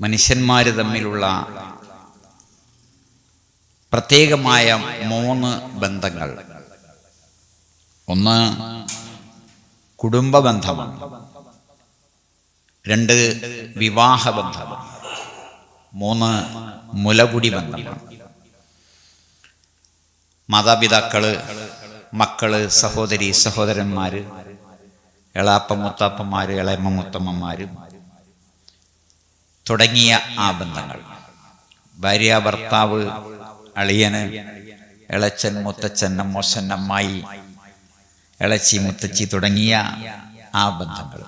മനുഷ്യന്മാർ തമ്മിലുള്ള പ്രത്യേകമായ മൂന്ന് ബന്ധങ്ങൾ. ഒന്ന് കുടുംബ രണ്ട് വിവാഹ ബന്ധമാണ്. മൂന്ന് മുലകുടി ബന്ധം മാതാപിതാക്കൾ മക്കൾ സഹോദരി സഹോദരന്മാര് എളാപ്പ മുത്താപ്പന്മാര് ഇളയമ്മ മുത്തമ്മമാര് തുടങ്ങിയ ആ ബന്ധങ്ങൾ ഭാര്യ ഭർത്താവ് അളിയന് ഇളച്ചൻ മുത്തച്ഛൻ അമ്മോശൻ അമ്മായി ഇളച്ചി മുത്തച്ചി തുടങ്ങിയ ആ ബന്ധങ്ങൾ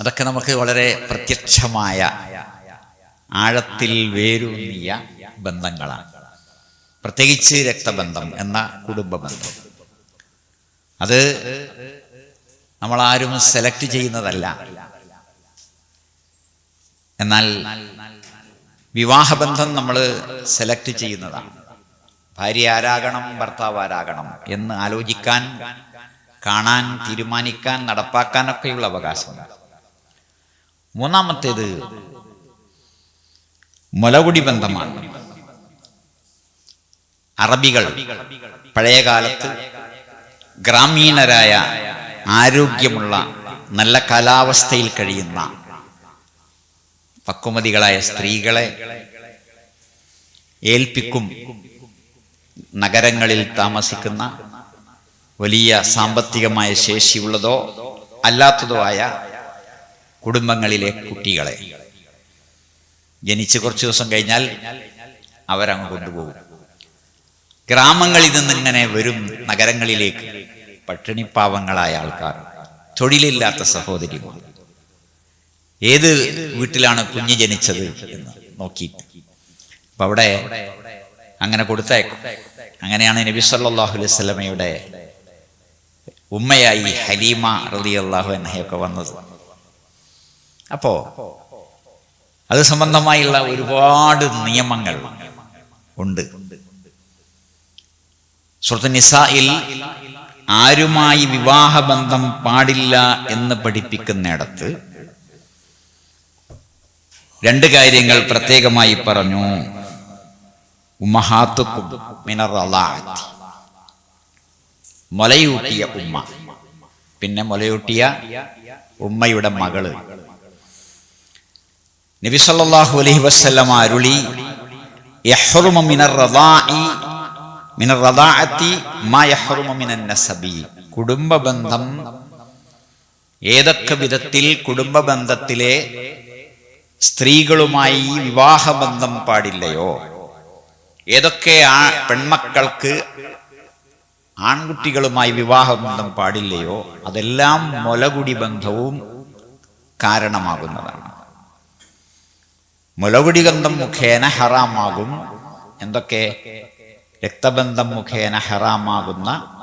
അതൊക്കെ നമുക്ക് വളരെ പ്രത്യക്ഷമായ ആഴത്തിൽ വേരൂന്നിയ ബന്ധങ്ങളാണ്. പ്രത്യേകിച്ച് രക്തബന്ധം എന്ന കുടുംബ ബന്ധം അത് നമ്മളാരും സെലക്ട് ചെയ്യുന്നതല്ല. എന്നാൽ വിവാഹബന്ധം നമ്മൾ സെലക്ട് ചെയ്യുന്നതാണ്. ഭാര്യ ആരാകണം ഭർത്താവ് ആരാകണം എന്ന് ആലോചിക്കാൻ കാണാൻ തീരുമാനിക്കാൻ നടപ്പാക്കാനൊക്കെയുള്ള അവകാശമുണ്ട് മൂന്നാമത്തേത് മുലകുടി ബന്ധമാണ്. അറബികൾ പഴയകാലത്ത് ഗ്രാമീണരായ ആരോഗ്യമുള്ള നല്ല കാലാവസ്ഥയിൽ കഴിയുന്ന പക്വമതികളായ സ്ത്രീകളെ ഏൽപ്പിക്കും നഗരങ്ങളിൽ താമസിക്കുന്ന വലിയ സാമ്പത്തികമായ ശേഷിയുള്ളതോ അല്ലാത്തതോ ആയ കുടുംബങ്ങളിലെ കുട്ടികളെ. ജനിച്ച് കുറച്ച് ദിവസം കഴിഞ്ഞാൽ അവരങ്ങ് കൊണ്ടുപോകും. ഗ്രാമങ്ങളിൽ നിന്നിങ്ങനെ വരും നഗരങ്ങളിലേക്ക് പട്ടിണിപ്പാവങ്ങളായ ആൾക്കാർ. തൊഴിലില്ലാത്ത സഹോദരിമാർ. ഏത് വീട്ടിലാണ് കുഞ്ഞ് ജനിച്ചത് എന്ന് നോക്കി അപ്പൊ അവിടെ അങ്ങനെ കൊടുത്തേക്കും. അങ്ങനെയാണ് നബി സല്ലാഹു അലൈഹി ഉമ്മയായി ഹലീമ റലി അള്ളാഹു എന്നൊക്കെ വന്നത്. അപ്പോ അത് സംബന്ധമായുള്ള ഒരുപാട് നിയമങ്ങൾ ഉണ്ട്. സുഹൃത്ത് നിസായിൽ ആരുമായി വിവാഹബന്ധം പാടില്ല എന്ന് പഠിപ്പിക്കുന്നിടത്ത് രണ്ട് കാര്യങ്ങൾ പ്രത്യേകമായി പറഞ്ഞു. മുലയൂട്ടിയ ഉമ്മ. പിന്നെ മുലയൂട്ടിയ ഉമ്മയുടെ മകൾ. നബി സല്ലല്ലാഹു അലൈഹി വസല്ലം അരുളി കുടുംബ ബന്ധം ഏതൊക്കെ വിധത്തിൽ കുടുംബ ബന്ധത്തിലെ സ്ത്രീകളുമായി വിവാഹബന്ധം പാടില്ലയോ? ഏതൊക്കെ ആ പെൺമക്കൾക്ക് ആൺകുട്ടികളുമായി വിവാഹബന്ധം പാടില്ലയോ? അതെല്ലാം മുലകുടി ബന്ധവും കാരണമാകുന്നതാണ്. മുലകുടി ബന്ധം മുഖേന ഹറാമാകും. എന്തൊക്കെ? രക്തബന്ധം മുഖേന ഹറാമാകുന്ന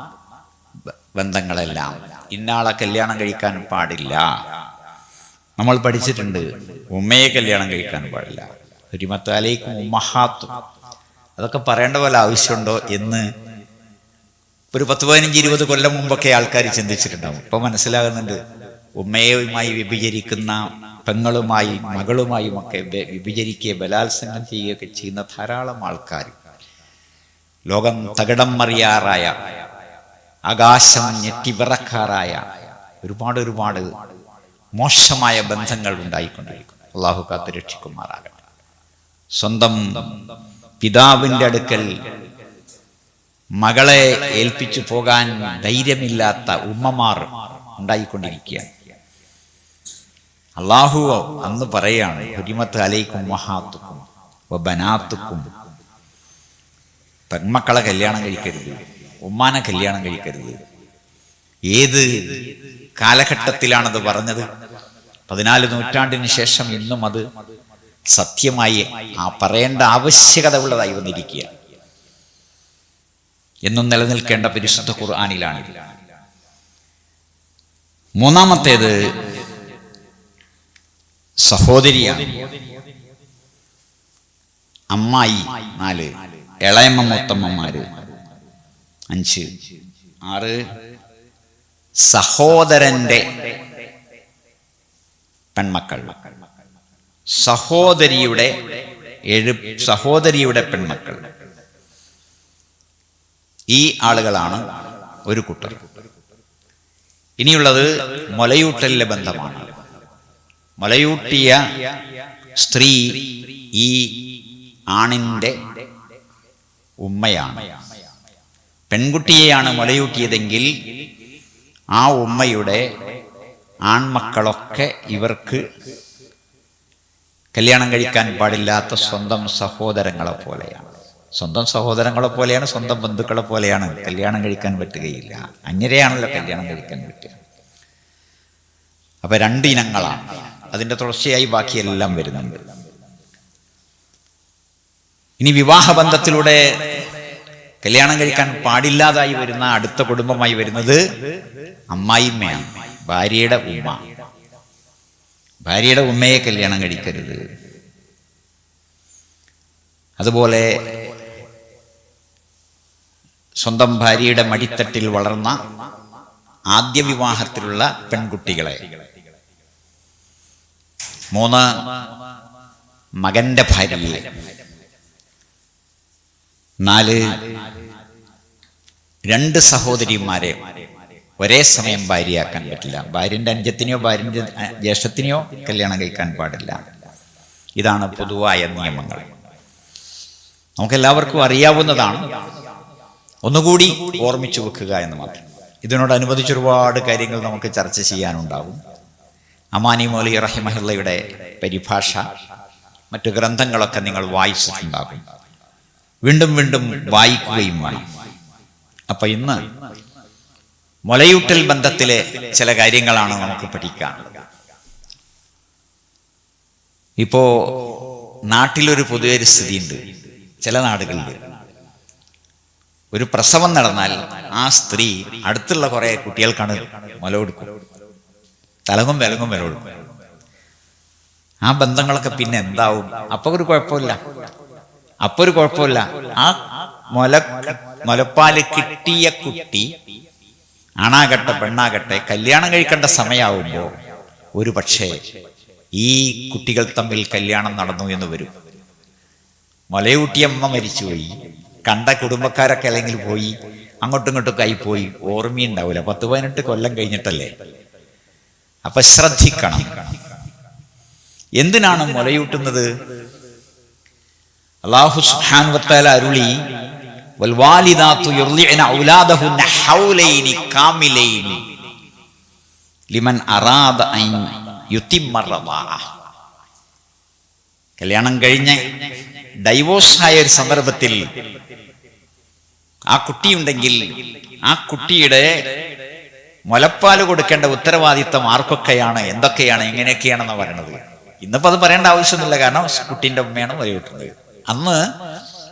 ബന്ധങ്ങളെല്ലാം. ഇന്നാളെ കല്യാണം കഴിക്കാൻ പാടില്ല. നമ്മൾ പഠിച്ചിട്ടുണ്ട്. ഉമ്മയെ കല്യാണം കഴിക്കാൻ പാടില്ല. ഒരുമത്താലേക്കും ഉമ്മഹാത്തും. അതൊക്കെ പറയേണ്ട പോലെ ആവശ്യമുണ്ടോ എന്ന് ഒരു പത്ത് പതിനഞ്ച് ഇരുപത് കൊല്ലം മുമ്പൊക്കെ ആൾക്കാർ ചിന്തിച്ചിട്ടുണ്ടാവും. ഇപ്പൊ മനസ്സിലാകുന്നുണ്ട് ഉമ്മയുമായി വിഭജിക്കുന്ന പെങ്ങളുമായി മകളുമായും ഒക്കെ വിഭജിക്കുകയും ബലാത്സംഗം ചെയ്യുകയൊക്കെ ചെയ്യുന്ന ധാരാളം ആൾക്കാർ. ലോകം തകിടം മറിയാറായ ആകാശം ഞെട്ടിവിറക്കാറായ ഒരുപാട് ഒരുപാട് മോശമായ ബന്ധങ്ങൾ ഉണ്ടായിക്കൊണ്ടിരിക്കുന്നു. അള്ളാഹു കാത്ത് രക്ഷിക്കുമാറാകട്ടെ. സ്വന്തം പിതാവിന്റെ അടുക്കൽ മകളെ ഏൽപ്പിച്ചു പോകാൻ ധൈര്യമില്ലാത്ത ഉമ്മമാർ ഉണ്ടായിക്കൊണ്ടിരിക്കുകയാണ്. അള്ളാഹു അന്ന് പറയാണ് ഹുരിമത്ത് അലൈക്കും മഹാത്തുക്കും ബനാത്തുക്കും പെൺമക്കളെ കല്യാണം കഴിക്കരുത് ഉമ്മാനെ കല്യാണം കഴിക്കരുത്. ഏത് കാലഘട്ടത്തിലാണത് പറഞ്ഞത്? പതിനാല് നൂറ്റാണ്ടിന് ശേഷം ഇന്നും അത് സത്യമായി ആ പറയേണ്ട ആവശ്യകത ഉള്ളതായി വന്നിരിക്കുക. എന്നും നിലനിൽക്കേണ്ട പരിശുദ്ധ ഖുർആാനിലാണ്. മൂന്നാമത്തേത് സഹോദരിയാണ്. അമ്മായി നാല് ഇളയമ്മ മുത്തമ്മമാര് അഞ്ച് ആറ് സഹോദരന്റെ പെൺമക്കൾ. സഹോദരിയുടെ എഴു സഹോദരിയുടെ പെൺമക്കൾ. ഈ ആളുകളാണ് ഒരു കുട്ടർ. ഇനിയുള്ളത് മുലയൂട്ടലിലെ ബന്ധമാണ്. മുലയൂട്ടിയ സ്ത്രീ ഈ ആണിന്റെ ഉമ്മയാണ്. പെൺകുട്ടിയെയാണ് മുലയൂട്ടിയതെങ്കിൽ ആ ഉമ്മയുടെ ആൺമക്കളൊക്കെ ഇവർക്ക് കല്യാണം കഴിക്കാൻ പാടില്ലാത്ത സ്വന്തം സഹോദരങ്ങളെ പോലെയാണ്. സ്വന്തം സഹോദരങ്ങളെ പോലെയാണ് സ്വന്തം ബന്ധുക്കളെ പോലെയാണ് കല്യാണം കഴിക്കാൻ പറ്റുകയില്ല. അന്യരെയാണല്ലോ കല്യാണം കഴിക്കാൻ പറ്റുക. അപ്പൊ രണ്ട് ഇനങ്ങളാണ്. അതിന്റെ തുടർച്ചയായി ബാക്കിയെല്ലാം വരുന്നുണ്ട്. ഇനി വിവാഹബന്ധത്തിലൂടെ കല്യാണം കഴിക്കാൻ പാടില്ലാതായി വരുന്ന അടുത്ത കുടുംബമായി വരുന്നത് അമ്മായിമ്മയാണ്. ഭാര്യയുടെ ഉമ്മ. ഭാര്യയുടെ ഉമ്മയെ കല്യാണം കഴിക്കരുത്. അതുപോലെ സ്വന്തം ഭാര്യയുടെ മടിത്തട്ടിൽ വളർന്ന ആദ്യ വിവാഹത്തിലുള്ള പെൺകുട്ടികളെ. മൂന്ന് മകന്റെ ഭാര്യയെ. നാല് രണ്ട് സഹോദരിമാരെ. ഒരേ സമയം ഭാര്യയാക്കാൻ പറ്റില്ല. ഭാര്യന്റെ അനുജത്തിനെയോ ഭാര്യന്റെ ജ്യേഷ്ഠത്തിനെയോ കല്യാണം കഴിക്കാൻ പാടില്ല. ഇതാണ് പൊതുവായ നിയമങ്ങൾ. നമുക്കെല്ലാവർക്കും അറിയാവുന്നതാണ്. ഒന്നുകൂടി ഓർമ്മിച്ചു വെക്കുക എന്ന് മാത്രം. ഇതിനോടനുബന്ധിച്ച് ഒരുപാട് കാര്യങ്ങൾ നമുക്ക് ചർച്ച ചെയ്യാനുണ്ടാകും. അമാനി മൗലി റഹിമഹിള്ളയുടെ പരിഭാഷ മറ്റു ഗ്രന്ഥങ്ങളൊക്കെ നിങ്ങൾ വായിച്ചിട്ടുണ്ടാകും. വീണ്ടും വീണ്ടും വായിക്കുകയും വേണം. അപ്പം ഇന്ന് മുലയൂട്ടൽ ബന്ധത്തിലെ ചില കാര്യങ്ങളാണ് നമുക്ക് പഠിക്കാനുള്ളത് ഇപ്പോ നാട്ടിലൊരു പൊതുവൊരു സ്ഥിതിയുണ്ട് ചില നാടുകളിൽ ഒരു പ്രസവം നടന്നാൽ ആ സ്ത്രീ അടുത്തുള്ള കുറെ കുട്ടികൾക്കാണ് മുല കൊടുക്കും. തലങ്ങും വിലങ്ങും വില കൊടുക്കും. ആ ബന്ധങ്ങളൊക്കെ പിന്നെ എന്താവും? അപ്പൊ ഒരു കുഴപ്പമില്ല. അപ്പൊ ഒരു കുഴപ്പമില്ല. ആ മുല മുലപ്പാൽ കിട്ടിയ കുട്ടി ആണാകട്ടെ പെണ്ണാകട്ടെ കല്യാണം കഴിക്കേണ്ട സമയമാവുമ്പോൾ ഒരു പക്ഷേ ഈ കുട്ടികൾ തമ്മിൽ കല്യാണം നടന്നു എന്ന് വരും. മലയൂട്ടിയമ്മ മരിച്ചുപോയി കണ്ട കുടുംബക്കാരൊക്കെ അല്ലെങ്കിൽ പോയി അങ്ങോട്ടും ഇങ്ങോട്ടും ആയി പോയി ഓർമ്മയുണ്ടാവില്ല പത്ത് പതിനെട്ട് കൊല്ലം കഴിഞ്ഞിട്ടല്ലേ? അപ്പൊ ശ്രദ്ധിക്കണം. എന്തിനാണ് മുലയൂട്ടുന്നത്? അള്ളാഹു സുഹാൻ വത്താല അരുളി ലിമൻ അറാദ കല്യാണം കഴിഞ്ഞ് ഡൈവോഴ്സ് ആയ ഒരു സന്ദർഭത്തിൽ ആ കുട്ടിയുണ്ടെങ്കിൽ ആ കുട്ടിയുടെ മുലപ്പാൽ കൊടുക്കേണ്ട ഉത്തരവാദിത്തം ആർക്കൊക്കെയാണ്? എന്തൊക്കെയാണ്? എങ്ങനെയൊക്കെയാണെന്ന് പറയണത് ഇന്നിപ്പോ അത് പറയേണ്ട ആവശ്യമൊന്നുമില്ല. കാരണം കുട്ടീന്റെ ഉമ്മയാണ് മുലയൂട്ടുന്നത്. അന്ന്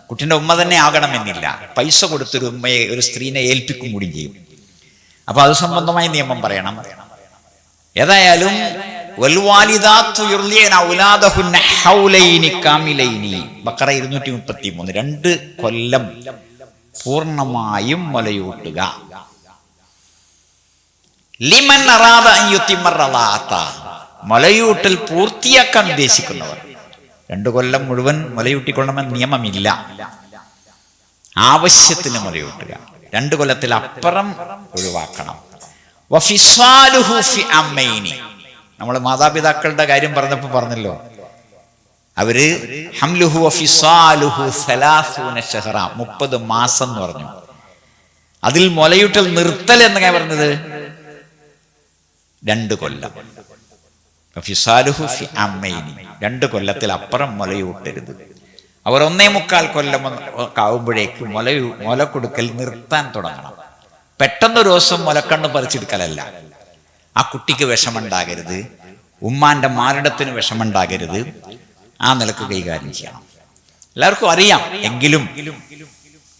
കുട്ടീന്റെ ഉമ്മ തന്നെ ആകണമെന്നില്ല. പൈസ കൊടുത്തൊരു ഉമ്മയെ ഒരു സ്ത്രീനെ ഏൽപ്പിക്കും കൂടി ചെയ്യും. അപ്പൊ അത് സംബന്ധമായ നിയമം പറയണം. ഏതായാലും ബക്കറ ഇരുന്നൂറ്റി മുപ്പത്തി മൂന്ന് രണ്ട് കൊല്ലം പൂർണമായും മുലയൂട്ടുക ലിമൻ മുലയൂട്ടൽ പൂർത്തിയാക്കാൻ ഉദ്ദേശിക്കുന്നവർ. രണ്ടു കൊല്ലം മുഴുവൻ മുലയൂട്ടിക്കൊള്ളണമെന്ന് നിയമമില്ല. ആവശ്യത്തിന് മുലയൂട്ടുക. രണ്ടു കൊല്ലത്തിൽ അപ്പുറം ഒഴിവാക്കണം. നമ്മൾ മാതാപിതാക്കളുടെ കാര്യം പറഞ്ഞപ്പോൾ പറഞ്ഞല്ലോ. അവർ ഹംലുഹു മുപ്പത് മാസം എന്ന് പറഞ്ഞു. അതിൽ മുലയൂട്ടൽ നിർത്തൽ എന്നൊക്കെ പറഞ്ഞത്? രണ്ട് കൊല്ലം. ഫിസാലുഹു ഫി അമ്മൈനി. രണ്ട് കൊല്ലത്തിൽ അപ്പുറം മുലയൂട്ടരുത്. അവർ ഒന്നേ മുക്കാൽ കൊല്ലം ആവുമ്പോഴേക്ക് മുല മുല കൊടുക്കൽ നിർത്താൻ തുടങ്ങണം. പെട്ടെന്നൊരു ദിവസം മുലക്കണ്ണ് പറിച്ചെടുക്കലല്ല. ആ കുട്ടിക്ക് വിഷമുണ്ടാകരുത് ഉമ്മാന്റെ മാരടത്തിന് വിഷമുണ്ടാകരുത് ആ നിലയ്ക്ക് കൈകാര്യം ചെയ്യണം. എല്ലാവർക്കും അറിയാം. എങ്കിലും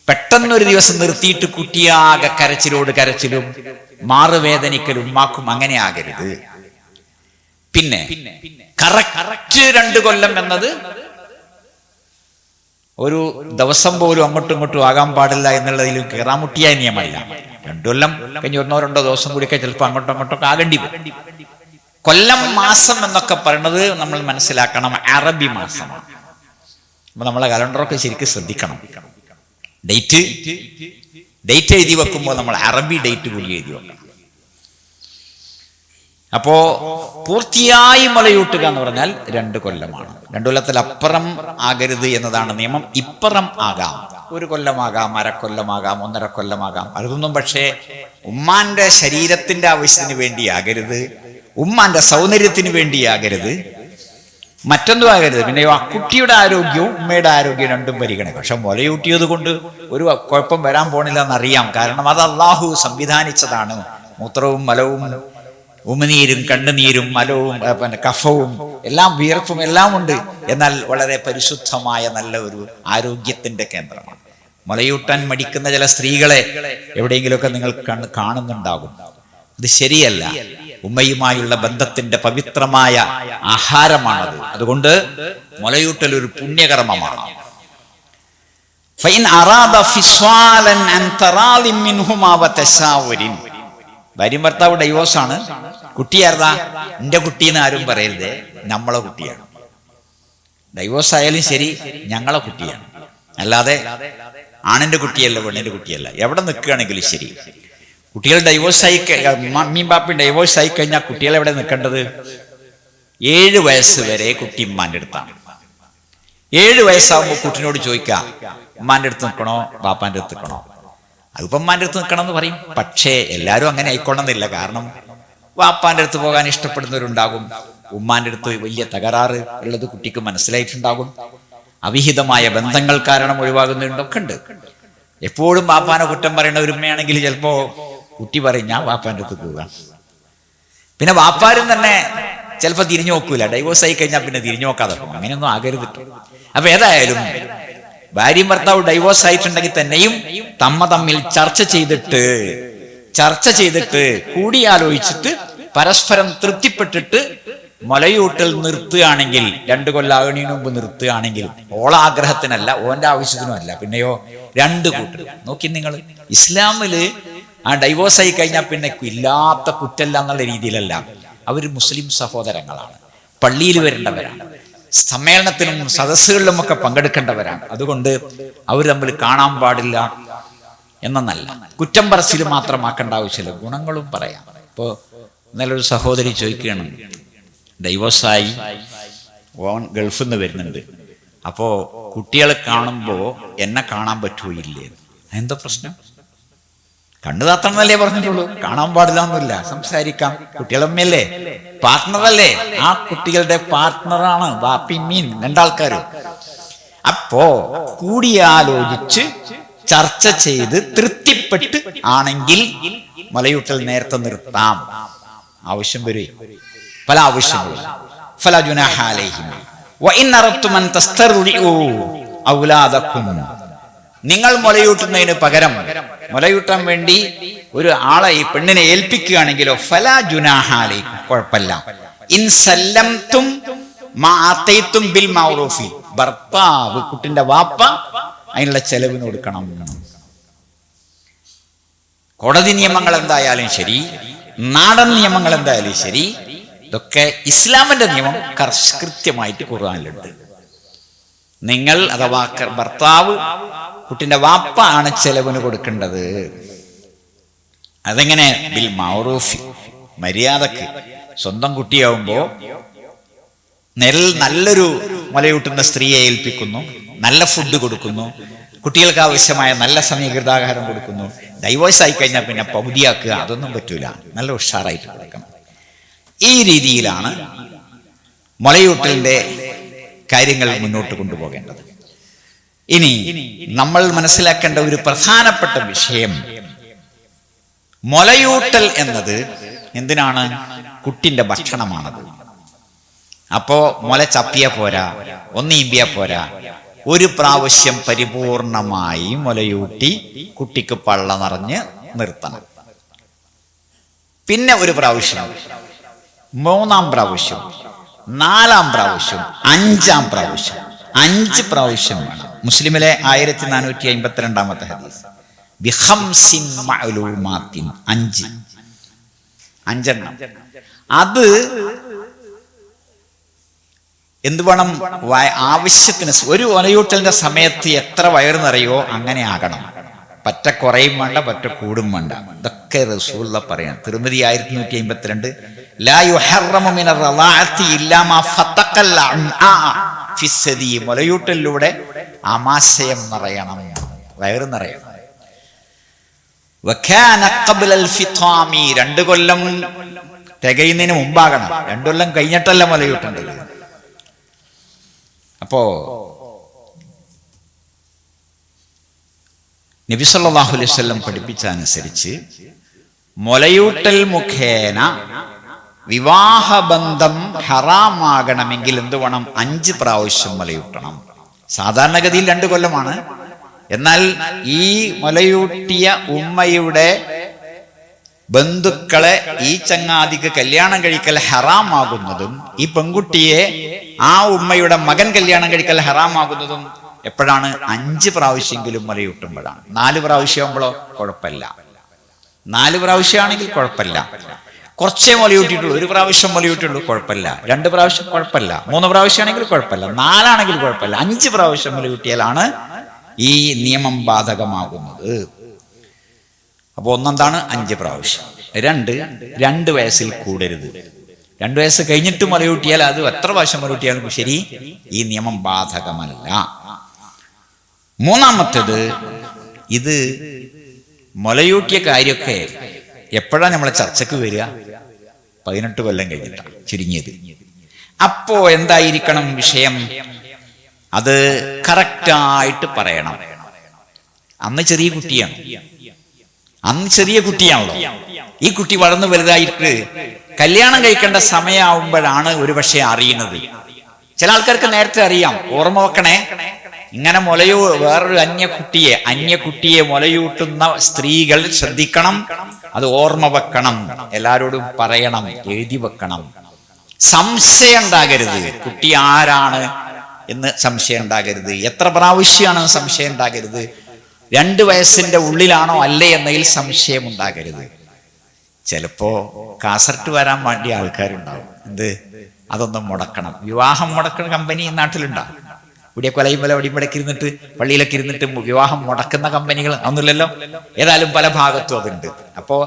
പെട്ടെന്നൊരു ദിവസം നിർത്തിയിട്ട് കുട്ടിയാകെ കരച്ചിലോട് കരച്ചിലും മാറുവേദനിക്കലും ഉമ്മാക്കും അങ്ങനെ ആകരുത്. പിന്നെ കറക്റ്റ് രണ്ട് കൊല്ലം എന്നത് ഒരു ദിവസം പോലും അങ്ങോട്ടും ഇങ്ങോട്ടും ആകാൻ പാടില്ല എന്നുള്ളതിലും കീറാമുട്ടിയായ നിയമമല്ല. രണ്ടു കൊല്ലം കഴിഞ്ഞ് ഒന്നോ രണ്ടോ ദിവസം കൂടിയൊക്കെ ചിലപ്പോൾ അങ്ങോട്ടും അങ്ങോട്ടും ഒക്കെ ആകേണ്ടി വരും. കൊല്ലം മാസം എന്നൊക്കെ പറയുന്നത് നമ്മൾ മനസ്സിലാക്കണം അറബി മാസം. അപ്പൊ നമ്മളെ കലണ്ടറൊക്കെ ശരിക്കും ശ്രദ്ധിക്കണം. ഡേറ്റ് ഡേറ്റ് എഴുതി വെക്കുമ്പോൾ നമ്മൾ അറബി ഡേറ്റ് കൂടി എഴുതി വെക്കണം. അപ്പോ പൂർത്തിയായി മുലയൂട്ടുക എന്ന് പറഞ്ഞാൽ രണ്ട് കൊല്ലമാണ്. രണ്ടു കൊല്ലത്തിൽ അപ്പുറം ആകരുത് എന്നതാണ് നിയമം. ഇപ്പുറം ആകാം. ഒരു കൊല്ലമാകാം അരക്കൊല്ലമാകാം ഒന്നര കൊല്ലമാകാം. അതൊന്നും പക്ഷേ ഉമ്മാന്റെ ശരീരത്തിന്റെ ആവശ്യത്തിന് വേണ്ടിയാകരുത് ഉമ്മാന്റെ സൗന്ദര്യത്തിന് വേണ്ടിയാകരുത് മറ്റൊന്നും ആകരുത്. പിന്നെ ആ കുട്ടിയുടെ ആരോഗ്യവും ഉമ്മയുടെ ആരോഗ്യവും രണ്ടും പരിഗണിക്കും പക്ഷെ മുലയൂട്ടിയത് കൊണ്ട് ഒരു കുഴപ്പം വരാൻ പോണില്ല എന്നറിയാം കാരണം അത് അള്ളാഹു സംവിധാനിച്ചതാണ്. മൂത്രവും മലവും ഉമിനീരും കണ്ണുനീരും മലവും പിന്നെ കഫവും എല്ലാം വിയർപ്പും എല്ലാം ഉണ്ട്. എന്നാൽ വളരെ പരിശുദ്ധമായ നല്ല ഒരു ആരോഗ്യത്തിന്റെ കേന്ദ്രമാണ്. മുലയൂട്ടാൻ മടിക്കുന്ന ചില സ്ത്രീകളെ എവിടെയെങ്കിലുമൊക്കെ നിങ്ങൾ കാണുന്നുണ്ടാകും. അത് ശരിയല്ല. ഉമ്മയുമായുള്ള ബന്ധത്തിന്റെ പവിത്രമായ ആഹാരമാണത്. അതുകൊണ്ട് മുലയൂട്ടൽ ഒരു പുണ്യകർമ്മമാണ്. ഫൈൻ അറാദ ഫിസ്വാലൻ അൻ തറാദിൻ മിൻഹുമാവ വതശാവുരിൻ ഭാര്യയും ഭർത്താവ് ഡൈവോഴ്സാണ് ആണ്. എന്റെ കുട്ടി എന്ന് ആരും പറയരുതേ. നമ്മളെ കുട്ടിയാണ്. ഡൈവോഴ്സ് ആയാലും ശരി ഞങ്ങളെ കുട്ടിയാണ്. അല്ലാതെ ആണിന്റെ കുട്ടിയല്ല പെണ്ണിന്റെ കുട്ടിയല്ല. എവിടെ നിൽക്കുകയാണെങ്കിലും ശരി. കുട്ടികൾ ഡൈവോഴ്സ് ആയി മമ്മിയും പാപ്പയും ഡൈവോഴ്സ് ആയി കഴിഞ്ഞാൽ കുട്ടികൾ എവിടെ നിൽക്കേണ്ടത്? ഏഴ് വയസ്സ് വരെ കുട്ടി ഉമ്മാന്റെ അടുത്താണ്. ഏഴ് വയസ്സാകുമ്പോൾ കുട്ടിനോട് ചോദിക്കാം ഉമ്മാന്റെ അടുത്ത് നിൽക്കണോ? ബാപ്പാന്റെ അടുത്ത് നിൽക്കണോ? ഉമ്മാന്റെ അടുത്ത് നിൽക്കണം എന്ന് പറയും. പക്ഷേ എല്ലാവരും അങ്ങനെ ആയിക്കൊള്ളണമെന്നില്ല കാരണം വാപ്പാന്റെ അടുത്ത് പോകാൻ ഇഷ്ടപ്പെടുന്നവരുണ്ടാകും. ഉമ്മാന്റെ അടുത്ത് വലിയ തകരാറ് ഉള്ളത് കുട്ടിക്ക് മനസ്സിലായിട്ടുണ്ടാകും. അവിഹിതമായ ബന്ധങ്ങൾ കാരണം ഒഴിവാകുന്നതുണ്ടൊക്കെ ഉണ്ട്. എപ്പോഴും വാപ്പാനെ കുറ്റം പറയുന്ന ഒരുമ്മയാണെങ്കിൽ ചിലപ്പോ കുട്ടി പറയും ഞാൻ വാപ്പാന്റെ അടുത്ത് പോകാം. പിന്നെ വാപ്പാരും തന്നെ ചിലപ്പോൾ തിരിഞ്ഞു നോക്കൂല. ഡൈവോഴ്സ് ആയി കഴിഞ്ഞാൽ പിന്നെ തിരിഞ്ഞു നോക്കാതെ അങ്ങനെയൊന്നും ആകരുത്. അപ്പൊ ഏതായാലും ഭാര്യയും ഭർത്താവ് ഡൈവോഴ്സ് ആയിട്ടുണ്ടെങ്കിൽ തന്നെയും തമ്മ തമ്മിൽ ചർച്ച ചെയ്തിട്ട് ചർച്ച ചെയ്തിട്ട് കൂടിയാലോചിച്ചിട്ട് പരസ്പരം തൃപ്തിപ്പെട്ടിട്ട് മുലയൂട്ടൽ നിർത്തുകയാണെങ്കിൽ രണ്ടു കൊല്ലാകണിന് മുമ്പ് നിർത്തുകയാണെങ്കിൽ ഓളാഗ്രഹത്തിനല്ല ഓന്റെ ആവശ്യത്തിനുമല്ല. പിന്നെയോ രണ്ട് കൂട്ടർ. നോക്കി നിങ്ങൾ ഇസ്ലാമിൽ ആ ഡൈവോഴ്സ് ആയി കഴിഞ്ഞാൽ പിന്നെ ഇല്ലാത്ത കുറ്റല്ല എന്നുള്ള രീതിയിലല്ല. അവർ മുസ്ലിം സഹോദരങ്ങളാണ്. പള്ളിയിൽ വരേണ്ടവരാണ്. സമ്മേളനത്തിലും സദസ്സുകളിലും ഒക്കെ പങ്കെടുക്കേണ്ടവരാണ്. അതുകൊണ്ട് അവർ തമ്മിൽ കാണാൻ പാടില്ല എന്നല്ല. കുറ്റം പറച്ചിൽ മാത്രമാക്കേണ്ട ആവശ്യമില്ല. ഗുണങ്ങളും പറയാം. ഇപ്പോൾ ഇന്നലെ ഒരു സഹോദരി ചോദിക്കുകയാണ്. ഡൈവോഴ്സായി ഓൺ ഗൾഫിൽ നിന്ന് വരുന്നുണ്ട്. അപ്പോൾ കുട്ടികളെ കാണുമ്പോൾ എന്നെ കാണാൻ പറ്റുകയില്ലേ എന്താ പ്രശ്നം? കണ്ണു താത്തണമെന്നല്ലേ പറഞ്ഞിട്ടുള്ളൂ. കാണാൻ പാടില്ല എന്നില്ല സംസാരിക്കാം. കുട്ടികളമ്മയല്ലേ പാർട്ട്ണറല്ലേ? ആ കുട്ടികളുടെ പാർട്ട്ണറാണ് ബാപ്പി മീൻ രണ്ടാൾക്കാര്. അപ്പോ കൂടിയാലോചിച്ച് ചർച്ച ചെയ്ത് തൃപ്തിപ്പെട്ട് ആണെങ്കിൽ മലയൂട്ടൽ നേരത്തെ നിർത്താം. ആവശ്യം വരും. പല ആവശ്യങ്ങളും. ഫല വ ഔലാദക്കും നിങ്ങൾ മുലയൂട്ടുന്നതിന് പകരം മുലയൂട്ടാൻ വേണ്ടി ഒരു ആളെ ഈ പെണ്ണിനെ ഏൽപ്പിക്കുകയാണെങ്കിലോ ഫല ജുനാഹാലി കുഴപ്പമില്ല. ഇൻ സല്ലംതും മാത്തൈത്തും ബിൽ മൗറൂഫി. ഭർത്താവ് കുട്ടിന്റെ വാപ്പ അതിനുള്ള ചെലവിന് കൊടുക്കണം. കോടതി നിയമങ്ങൾ എന്തായാലും ശരി നാടൻ നിയമങ്ങൾ എന്തായാലും ശരി ഇതൊക്കെ ഇസ്ലാമിന്റെ നിയമം കർശ കൃത്യമായിട്ട് ഖുർആനിലുണ്ട്. നിങ്ങൾ അഥവാ ഭർത്താവ് കുട്ടിന്റെ വാപ്പ ആണ് ചെലവിന് കൊടുക്കേണ്ടത്. അതെങ്ങനെ? ബിൽ മൗറൂഫി. മര്യാദയ്ക്ക്. സ്വന്തം കുട്ടിയാവുമ്പോ നെൽ നല്ലൊരു മുലയൂട്ടുന്ന സ്ത്രീയെ ഏൽപ്പിക്കുന്നു നല്ല ഫുഡ് കൊടുക്കുന്നു കുട്ടികൾക്ക് ആവശ്യമായ നല്ല സമീകൃതാഹാരം കൊടുക്കുന്നു. ഡൈവേഴ്സ് ആയി കഴിഞ്ഞാൽ പിന്നെ പകുതിയാക്കുക അതൊന്നും പറ്റൂല. നല്ല ഉഷാറായിട്ട് കൊടുക്കണം. ഈ രീതിയിലാണ് മുലയൂട്ടലിന്റെ കാര്യങ്ങൾ മുന്നോട്ട് കൊണ്ടുപോകേണ്ടത്. ഇനി നമ്മൾ മനസ്സിലാക്കേണ്ട ഒരു പ്രധാനപ്പെട്ട വിഷയം. മുലയൂട്ടൽ എന്നത് എന്തിനാണ്? കുട്ടിന്റെ ഭക്ഷണമാണത്. അപ്പോ മുല ചപ്പിയ പോരാ ഒന്ന് ഈമ്പിയ പോരാ. ഒരു പ്രാവശ്യം പരിപൂർണമായി മുലയൂട്ടി കുട്ടിക്ക് പള്ള നിറഞ്ഞ് നിർത്തണം. പിന്നെ ഒരു പ്രാവശ്യം മൂന്നാം പ്രാവശ്യം നാലാം പ്രാവശ്യം അഞ്ചാം പ്രാവശ്യം അഞ്ച് പ്രാവശ്യം വേണം. മുസ്ലിമിലെ ആയിരത്തി നാനൂറ്റി അമ്പത്തിരണ്ടാമത്തെ ഹദീസ് ബിഹംസിൻ അഞ്ച്. അഞ്ചെണ്ണം. അത് എന്ത് വേണം? ആവശ്യത്തിന് ഒരു ഒലയൂട്ടലിന്റെ സമയത്ത് എത്ര വയറ് നിറയോ അങ്ങനെ ആകണം. പറ്റ കുറയും വേണ്ട പറ്റ കൂടും വേണ്ട. ഇതൊക്കെ റസൂള്ള പറയാം തിരുമതി ആയിരത്തി നൂറ്റി അമ്പത്തിരണ്ട് ലാ യുഹറമു മിന ഇല്ലാ മാ ഫി സദി. മുലയൂട്ടലിലൂടെ ആമാശയം നിറയണം. വയറ് നിറയണം. രണ്ടു കൊല്ലം തികയുന്നതിന് മുമ്പാകണം. രണ്ടു കൊല്ലം കഴിഞ്ഞിട്ടല്ല മുലയൂട്ടുണ്ട് അപ്പോ നബി സല്ലല്ലാഹു അലൈഹി വസല്ലം പഠിപ്പിച്ച അനുസരിച്ച് മുലയൂട്ടൽ മുഖേന വിവാഹബന്ധം ഹറാമാകണമെങ്കിൽ എന്ത് വേണം? അഞ്ച് പ്രാവശ്യം മുലയൂട്ടണം. സാധാരണഗതിയിൽ രണ്ട് കൊല്ലമാണ്. എന്നാൽ ഈ മുലയൂട്ടിയ ഉമ്മയുടെ ബന്ധുക്കളെ ഈ ചങ്ങാതിക്ക് കല്യാണം കഴിക്കൽ ഹറാമാകുന്നതും ഈ പെൺകുട്ടിയെ ആ ഉമ്മയുടെ മകൻ കല്യാണം കഴിക്കൽ ഹറാമാകുന്നതും എപ്പോഴാണ്? അഞ്ച് പ്രാവശ്യമെങ്കിലും മുലയൂട്ടുമ്പോഴാണ്. നാല് പ്രാവശ്യമാകുമ്പോഴോ കുഴപ്പമില്ല. നാല് പ്രാവശ്യമാണെങ്കിൽ കുഴപ്പമില്ല. കുറച്ചേ മുലയൂട്ടിയിട്ടുള്ളൂ. ഒരു പ്രാവശ്യം മുലയൂട്ടിയുള്ളൂ കുഴപ്പമില്ല. രണ്ട് പ്രാവശ്യം കുഴപ്പമില്ല. മൂന്ന് പ്രാവശ്യമാണെങ്കിൽ കുഴപ്പമില്ല. നാലാണെങ്കിൽ കുഴപ്പമില്ല. അഞ്ച് പ്രാവശ്യം മുലയൂട്ടിയാലാണ് ഈ നിയമം ബാധകമാകുന്നത്. അപ്പോൾ ഒന്നെന്താണ്? അഞ്ച് പ്രാവശ്യം. രണ്ട് രണ്ട് വയസ്സിൽ കൂടരുത്. രണ്ട് വയസ്സ് കഴിഞ്ഞിട്ട് മുലയൂട്ടിയാൽ അത് എത്ര പ്രാവശ്യം മുലയൂട്ടിയാലും ശരി ഈ നിയമം ബാധകമല്ല. മൂന്നാമത്തേത് ഇത് മുലയൂട്ടിയ കാര്യമൊക്കെ എപ്പോഴാണ് നമ്മളെ ചർച്ചക്ക് വരിക? പതിനെട്ട് കൊല്ലം കഴിഞ്ഞിട്ടാണ് ചുരുങ്ങിയത്. അപ്പോ എന്തായിരിക്കണം വിഷയം? അത് കറക്റ്റായിട്ട് പറയണം. അന്ന് ചെറിയ കുട്ടിയാണ്. അന്ന് ചെറിയ കുട്ടിയാണല്ലോ. ഈ കുട്ടി വളർന്നു വലുതായിട്ട് കല്യാണം കഴിക്കേണ്ട സമയമാവുമ്പോഴാണ് ഒരുപക്ഷെ അറിയുന്നത്. ചില ആൾക്കാർക്ക് നേരത്തെ അറിയാം. ഓർമ്മ വെക്കണേ. ഇങ്ങനെ മുലയൂ വേറൊരു അന്യ കുട്ടിയെ അന്യ കുട്ടിയെ മുലയൂട്ടുന്ന സ്ത്രീകൾ ശ്രദ്ധിക്കണം അത് ഓർമ്മ വെക്കണം എല്ലാരോടും പറയണം എഴുതി വെക്കണം. സംശയം ഉണ്ടാകരുത് കുട്ടി ആരാണ് എന്ന് സംശയം ഉണ്ടാകരുത് എത്ര പ്രാവശ്യമാണ് സംശയം ഉണ്ടാകരുത് രണ്ട് വയസ്സിന്റെ ഉള്ളിലാണോ അല്ലേ എന്നതിൽ സംശയം ഉണ്ടാകരുത് ചിലപ്പോ കാസർട്ട് വരാൻ വേണ്ടി ആൾക്കാരുണ്ടാവും. എന്ത്? അതൊന്നും മുടക്കണം. വിവാഹം മുടക്കുന്ന കമ്പനി ഈ നാട്ടിലുണ്ടാവും. ഇവിടെ കൊലയും പല ഒടിമ്പടക്ക് ഇരുന്നിട്ട് പള്ളിയിലൊക്കെ ഇരുന്നിട്ട് വിവാഹം മുടക്കുന്ന കമ്പനികൾ ഒന്നുമില്ലല്ലോ ഏതായാലും പല ഭാഗത്തും അതുണ്ട്. അപ്പോ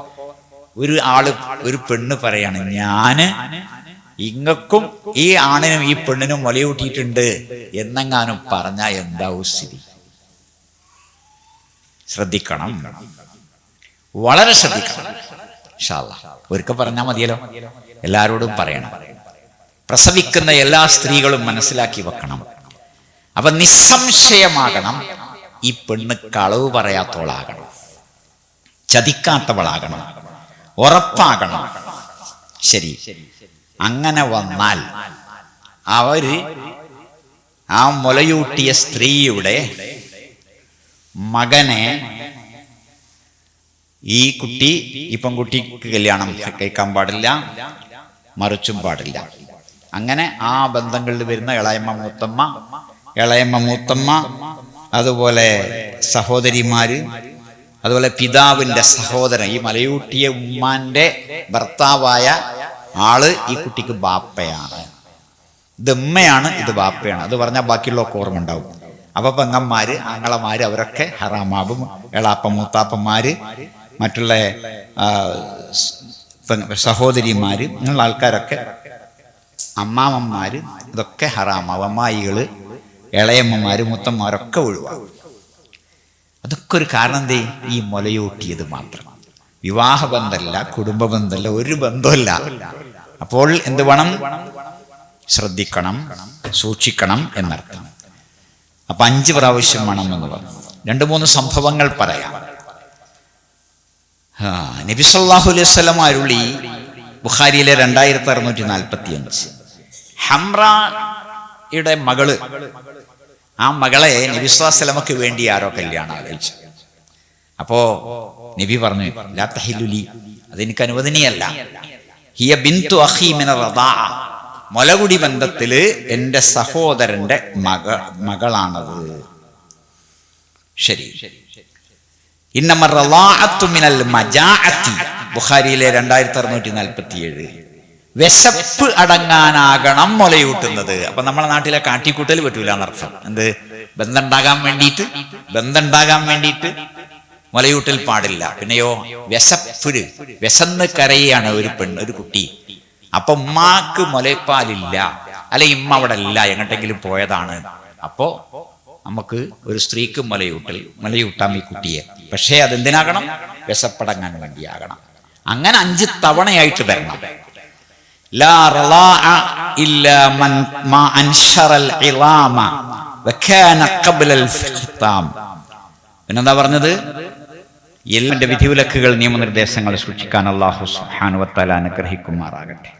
ഒരു ആൾ ഒരു പെണ്ണ് പറയാണ് ഞാൻ ഇങ്ങക്കും ഈ ആണിനും ഈ പെണ്ണിനും മുലയൂട്ടിയിട്ടുണ്ട് എന്നെങ്ങാനും പറഞ്ഞ എന്താവും സ്ഥിതി? ശ്രദ്ധിക്കണം. വളരെ ശ്രദ്ധിക്കണം. ഒരിക്കൽ പറഞ്ഞാൽ മതിയല്ലോ. എല്ലാരോടും പറയണം. പ്രസവിക്കുന്ന എല്ലാ സ്ത്രീകളും മനസ്സിലാക്കി വെക്കണം. അപ്പൊ നിസ്സംശയമാകണം ഈ പെണ്ണ് കളവ് പറയാത്തവളാകണം. ചതിക്കാത്തവളാകണം. ഉറപ്പാകണം. ശരി. അങ്ങനെ വന്നാൽ അവർ ആ മുലയൂട്ടിയ സ്ത്രീയുടെ മകനെ ഈ കുട്ടി ഈ പെൺകുട്ടിക്ക് കല്യാണം കേൾക്കാൻ പാടില്ല മറിച്ചും പാടില്ല. അങ്ങനെ ആ ബന്ധങ്ങളിൽ വരുന്ന ഇളയമ്മ മൂത്തമ്മ ഇളയമ്മ മൂത്തമ്മ അതുപോലെ സഹോദരിമാര് അതുപോലെ പിതാവിന്റെ സഹോദരൻ ഈ മലയൂട്ടിയ ഉമ്മാന്റെ ഭർത്താവായ ആൾ ഈ കുട്ടിക്ക് ബാപ്പയാണ്. ഇത് ഉമ്മയാണ് ഇത് ബാപ്പയാണ്. അത് പറഞ്ഞാൽ ബാക്കിയുള്ളവർക്ക് ഓർമ്മ ഉണ്ടാവും അപ്പൊ പെങ്ങന്മാര് ആങ്ങളമാര് അവരൊക്കെ ഹറാമാബും എളാപ്പ മൂത്താപ്പന്മാര് മറ്റുള്ള സഹോദരിമാര് ഇങ്ങനെയുള്ള ആൾക്കാരൊക്കെ അമ്മാമ്മമാര് ഇതൊക്കെ ഹറാമാവും അമ്മായികൾ ഇളയമ്മമാര് മുത്തന്മാരൊക്കെ ഒഴിവാകും അതൊക്കെ ഒരു കാരണം എന്തേ ഈ മുലയൂട്ടിയത് മാത്രം. വിവാഹ വിവാഹബന്ധമല്ല കുടുംബ ബന്ധമല്ല ഒരു ബന്ധമല്ല അപ്പോൾ എന്ത് വേണം? ശ്രദ്ധിക്കണം സൂക്ഷിക്കണം എന്നർത്ഥം. അപ്പൊ അഞ്ച് പ്രാവശ്യം വേണം എന്ന് പറഞ്ഞു. രണ്ട് മൂന്ന് സംഭവങ്ങൾ പറയാം. ആ, നബി സല്ലല്ലാഹു അലൈഹി വസല്ലം അരുളി ബുഖാരിയിലെ രണ്ടായിരത്തി അറുന്നൂറ്റി നാൽപ്പത്തി അഞ്ച് ഹംറയുടെ മകൾ ആ മകളെ നബി സ്വലമക്ക് വേണ്ടി ആരോ കല്യാണം ആലോചിച്ചു. അപ്പോ നബി പറഞ്ഞു ലാത്തഹിലുലി തഹിലുലി അതെനിക്ക് അനുവദനീയല്ല. ഹിയ ബിന്തു അഹീമിന മുലകുടി ബന്ധത്തിൽ എന്റെ സഹോദരന്റെ മക മകളാണത്. ശരി. ഇന്നമ റളാഅത്തു മിനൽ മജാഅത്തി. ബുഖാരിയിലെ രണ്ടായിരത്തി അറുന്നൂറ്റി നാൽപ്പത്തി ഏഴ് വിശപ്പ് അടങ്ങാനാകണം മുലയൂട്ടുന്നത്. അപ്പൊ നമ്മളെ നാട്ടിലെ കാട്ടിക്കൂട്ടൽ പറ്റൂല എന്നർത്ഥം എന്ത്? ബന്ധമുണ്ടാകാൻ വേണ്ടിയിട്ട് ബന്ധമുണ്ടാകാൻ വേണ്ടിയിട്ട് മുലയൂട്ടൽ പാടില്ല. പിന്നെയോ വിശപ്പ് വിശന്ന് കരയാണ് ഒരു പെണ്ണ് ഒരു കുട്ടി. അപ്പൊ ഉമ്മാക്ക് മുലപ്പാലില്ല. അല്ലെ ഇമ്മ അവിടെ ഇല്ല എങ്ങോട്ടെങ്കിലും പോയതാണ്. അപ്പോ നമുക്ക് ഒരു സ്ത്രീക്ക് മുലയൂട്ടൽ മുലയൂട്ടാം ഈ കുട്ടിയെ. പക്ഷേ അതെന്തിനാകണം? വിശപ്പടങ്ങാൻ വേണ്ടിയാകണം. അങ്ങനെ അഞ്ച് തവണയായിട്ട് വരണം. പിന്നെന്താ പറഞ്ഞത്? എല്ലാന്റെ വിധിവിലക്കുകൾ നിയമനിർദ്ദേശങ്ങൾ സൂക്ഷിക്കാൻ അള്ളാഹു സുഹാനുവത്താല അനുഗ്രഹിക്കുമാറാകട്ടെ.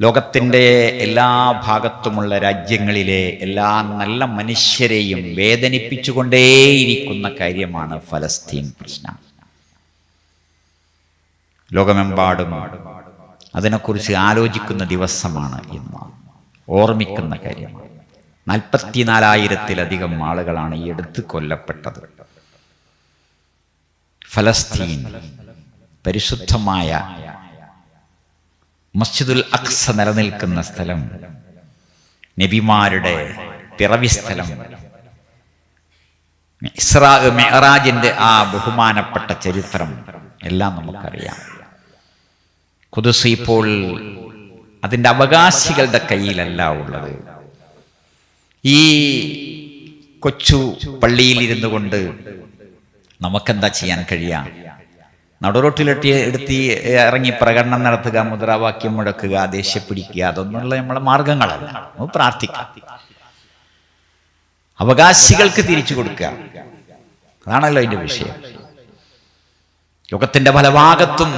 ലോകത്തിന്റെ എല്ലാ ഭാഗത്തുമുള്ള രാജ്യങ്ങളിലെ എല്ലാ നല്ല മനുഷ്യരെയും വേദനിപ്പിച്ചുകൊണ്ടേയിരിക്കുന്ന കാര്യമാണ് ഫലസ്തീൻ പ്രശ്നം. ലോകമെമ്പാടും അതിനെക്കുറിച്ച് ആലോചിക്കുന്ന ദിവസമാണ് ഇന്ന്. ഓർമ്മിക്കുന്ന കാര്യമാണ് നാൽപ്പത്തിനാലായിരത്തിലധികം ആളുകളാണ് എടുത്ത് കൊല്ലപ്പെട്ടത്. ഫലസ്തീൻ പരിശുദ്ധമായ മസ്ജിദുൽ അക്സ നിലനിൽക്കുന്ന സ്ഥലം നബിമാരുടെ പിറവി സ്ഥലം ഇസ്രാ മെഹറാജിന്റെ ആ ബഹുമാനപ്പെട്ട ചരിത്രം എല്ലാം നമുക്കറിയാം. കുതുസ് ഇപ്പോൾ അതിന്റെ അവകാശികളുടെ കയ്യിലല്ല ഉള്ളത്. ഈ കൊച്ചു പള്ളിയിൽ ഇരുന്നു കൊണ്ട് നമുക്കെന്താ ചെയ്യാൻ കഴിയാം? നടുറോട്ടിലെട്ടി എടുത്തി ഇറങ്ങി പ്രകടനം നടത്തുക മുദ്രാവാക്യം മുഴക്കുക ദേഷ്യപ്പിടിക്കുക അതൊന്നുള്ള നമ്മളെ മാർഗങ്ങളല്ല. നമുക്ക് പ്രാർത്ഥിക്കാം. അവകാശികൾക്ക് തിരിച്ചു കൊടുക്കുക. അതാണല്ലോ അതിന്റെ വിഷയം. ലോകത്തിന്റെ പല ഭാഗത്തും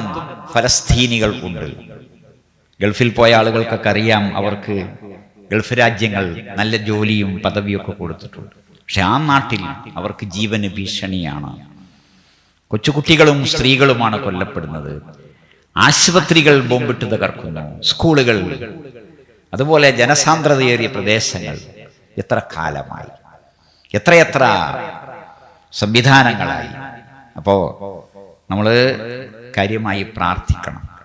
ഫലസ്തീനികൾ ഉണ്ട്. ഗൾഫിൽ പോയ ആളുകൾക്കൊക്കെ അറിയാം അവർക്ക് ഗൾഫ് രാജ്യങ്ങൾ നല്ല ജോലിയും പദവിയും ഒക്കെ കൊടുത്തിട്ടുണ്ട്. പക്ഷെ ആ നാട്ടിൽ അവർക്ക് ജീവന് ഭീഷണിയാണ്. കൊച്ചുകുട്ടികളും സ്ത്രീകളുമാണ് കൊല്ലപ്പെടുന്നത്. ആശുപത്രികൾ ബോംബിട്ട് തകർക്കുന്നു. സ്കൂളുകൾ. അതുപോലെ ജനസാന്ദ്രതയേറിയ പ്രദേശങ്ങൾ. എത്ര കാലമായി. എത്രയെത്ര സംവിധാനങ്ങളായി. അപ്പോൾ നമ്മൾ കാര്യമായി പ്രാർത്ഥിക്കണം.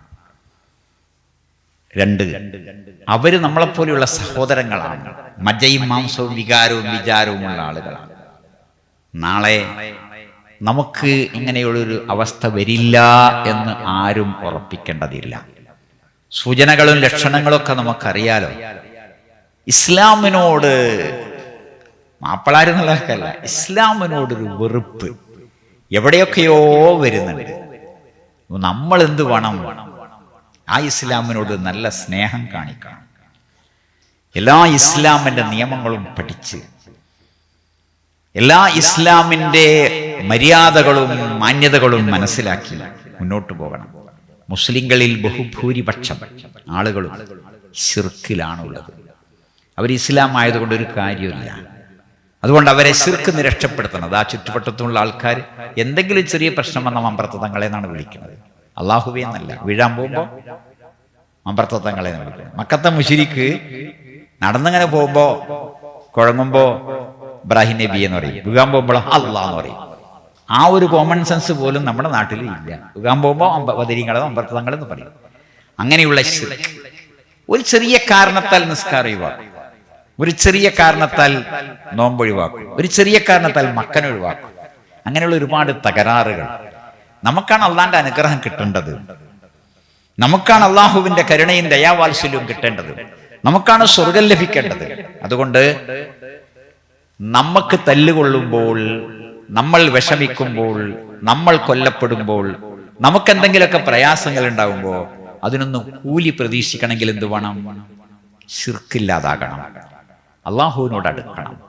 രണ്ട് അവർ നമ്മളെപ്പോലെയുള്ള സഹോദരങ്ങളാണ്. മജയും മാംസവും വികാരവും വിചാരവുമുള്ള ആളുകളാണ്. നാളെ നമുക്ക് ഇങ്ങനെയുള്ളൊരു അവസ്ഥ വരില്ല എന്ന് ആരും ഉറപ്പിക്കേണ്ടതില്ല. സൂചനകളും ലക്ഷണങ്ങളൊക്കെ നമുക്കറിയാലോ. ഇസ്ലാമിനോട് മാപ്പിളാരെന്നുള്ളതൊക്കെയല്ല ഇസ്ലാമിനോടൊരു വെറുപ്പ്. എവിടെയൊക്കെയോ വരുന്നുണ്ട്. നമ്മൾ എന്ത് വേണം? ആ ഇസ്ലാമിനോട് നല്ല സ്നേഹം കാണിക്കണം. എല്ലാ ഇസ്ലാമിന്റെ നിയമങ്ങളും പഠിച്ച് എല്ലാ ഇസ്ലാമിന്റെ മര്യാദകളും മാന്യതകളും മനസ്സിലാക്കി മുന്നോട്ട് പോകണം. മുസ്ലിങ്ങളിൽ ബഹുഭൂരിപക്ഷം ആളുകളും ഷിർക്കിലാണുള്ളത് അവർ ഇസ്ലാം ആയതുകൊണ്ട് ഒരു കാര്യമില്ല അതുകൊണ്ട് അവരെ ശിർക്ക് രക്ഷപ്പെടുത്തണം ആ ചുറ്റുവട്ടത്തുള്ള ആൾക്കാർ എന്തെങ്കിലും ചെറിയ പ്രശ്നം വന്ന മമ്പ്രത്തങ്ങളെ എന്നാണ് വിളിക്കുന്നത്. അള്ളാഹുബി എന്നല്ല വീഴാൻ പോകുമ്പോൾ മമ്പ്രത്തങ്ങളെ എന്ന് വിളിക്കുന്നത്. മക്കത്തെ മുഷിരിക്ക് നടന്നിങ്ങനെ പോകുമ്പോ കുഴങ്ങുമ്പോൾ ഇബ്രാഹിം നബി എന്ന് പറയും. വീഴാൻ പോകുമ്പോൾ അള്ളാഹ് എന്ന് പറയും. ആ ഒരു കോമൺ സെൻസ് പോലും നമ്മുടെ നാട്ടിൽ ഇല്ല. വീഴാൻ പോകുമ്പോൾ വതിരിങ്ങളെ അമ്പർത്തങ്ങളെന്ന് പറയും. അങ്ങനെയുള്ള ഒരു ചെറിയ കാരണത്താൽ നിസ്കാരം ഒഴിവാക്കും. ഒരു ചെറിയ കാരണത്താൽ നോമ്പൊഴിവാക്കും. ഒരു ചെറിയ കാരണത്താൽ മക്കൻ ഒഴിവാക്കും. അങ്ങനെയുള്ള ഒരുപാട് തകരാറുകൾ. നമുക്കാണ് അള്ളാന്റെ അനുഗ്രഹം കിട്ടേണ്ടത്. നമുക്കാണ് അള്ളാഹുവിന്റെ കരുണയും ദയാവാത്സല്യവും കിട്ടേണ്ടത്. നമുക്കാണ് സ്വർഗം ലഭിക്കേണ്ടത്. അതുകൊണ്ട് നമുക്ക് തല്ലുകൊള്ളുമ്പോൾ നമ്മൾ വിഷമിക്കുമ്പോൾ നമ്മൾ കൊല്ലപ്പെടുമ്പോൾ നമുക്കെന്തെങ്കിലുമൊക്കെ പ്രയാസങ്ങൾ ഉണ്ടാകുമ്പോൾ അതിനൊന്നും കൂലി പ്രതീക്ഷിക്കണമെങ്കിൽ എന്ത് വേണം? ശിർക്കില്ലാതാകണം. അള്ളാഹുവിനോട് അടുക്കണം.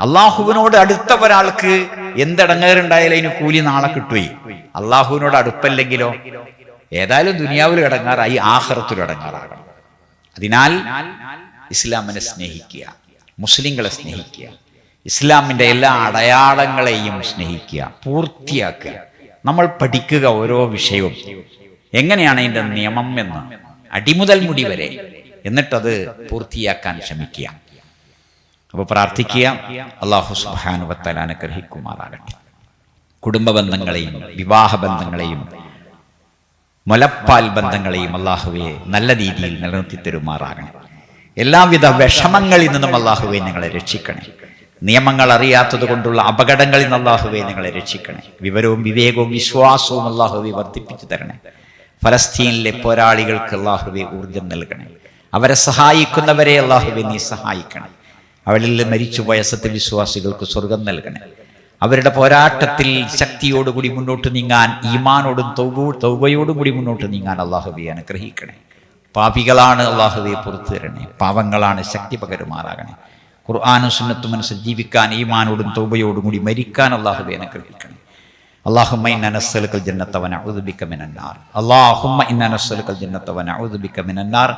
അള്ളാഹുവിനോട് അടുത്ത ഒരാൾക്ക് എന്തടങ്ങേറുണ്ടായാലും അതിന് കൂലി നാളെ കിട്ടുകയും അള്ളാഹുവിനോട് അടുപ്പല്ലെങ്കിലോ? ഏതായാലും ദുനിയാവിൽ അടങ്ങാറായി ആഹ്റത്തിൽ അടങ്ങാറാകണം അതിനാൽ ഇസ്ലാമിനെ സ്നേഹിക്കുക മുസ്ലിങ്ങളെ സ്നേഹിക്കുക ഇസ്ലാമിന്റെ എല്ലാ അടയാളങ്ങളെയും സ്നേഹിക്കുക പൂർത്തിയാക്കുക. നമ്മൾ പഠിക്കുക ഓരോ വിഷയവും. എങ്ങനെയാണ് അതിന്റെ നിയമം എന്ന്? അടിമുതൽ മുടി വരെ. എന്നിട്ടത് പൂർത്തിയാക്കാൻ ശ്രമിക്കുക. അപ്പോൾ പ്രാർത്ഥിക്കുക. അള്ളാഹു സുബാനുവത്തല അനുഗ്രഹിക്കുമാറാകട്ടെ. കുടുംബ ബന്ധങ്ങളെയും വിവാഹ ബന്ധങ്ങളെയും മുലപ്പാൽ ബന്ധങ്ങളെയും അള്ളാഹുവെ നല്ല രീതിയിൽ നിലനിർത്തി തരുമാറാകണം. എല്ലാവിധ വിഷമങ്ങളിൽ നിന്നും അള്ളാഹുവെ ഞങ്ങളെ രക്ഷിക്കണേ. നിയമങ്ങൾ അറിയാത്തത് കൊണ്ടുള്ള അപകടങ്ങളിൽ നിന്ന് അള്ളാഹുവെ ഞങ്ങളെ രക്ഷിക്കണേ. വിവരവും വിവേകവും വിശ്വാസവും അള്ളാഹുവെ വർദ്ധിപ്പിച്ചു തരണേ. ഫലസ്തീനിലെ പോരാളികൾക്ക് അള്ളാഹുവെ ഊർജം നൽകണേ. അവരെ സഹായിക്കുന്നവരെ അള്ളാഹുവെ നീ സഹായിക്കണേ. അവരിൽ മരിച്ചുപോയ സത്യവിശ്വാസികൾക്ക് സ്വർഗം നൽകണേ. അവരുടെ പോരാട്ടത്തിൽ ശക്തിയോടുകൂടി മുന്നോട്ട് നീങ്ങാൻ ഈമാനോടും തൗബോ തൗബയോടും കൂടി മുന്നോട്ട് നീങ്ങാൻ അള്ളാഹുബി അനുഗ്രഹിക്കണേ. പാപികളാണ് അള്ളാഹുബെ പുറത്തു തരണേ. പാവങ്ങളാണ് ശക്തി പകരുമാറാകണേ. ഖുർആാനും സുന്നത്തും മനസ്സിൽ ജീവിക്കാൻ ഈമാനോടും തൗബയോടും കൂടി മരിക്കാൻ അള്ളാഹുബെ അനുഗ്രഹിക്കണേ. اللهم إنا نسألك الجنة ونعوذ بك من النار اللهم إنا نسألك الجنة ونعوذ بك من النار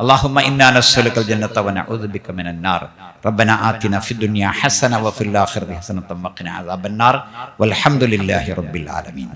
اللهم إنا نسألك الجنة ونعوذ بك من النار ربنا آتنا في الدنيا حسنة وفي الآخرة حسنة وقنا عذاب النار والحمد لله رب العالمين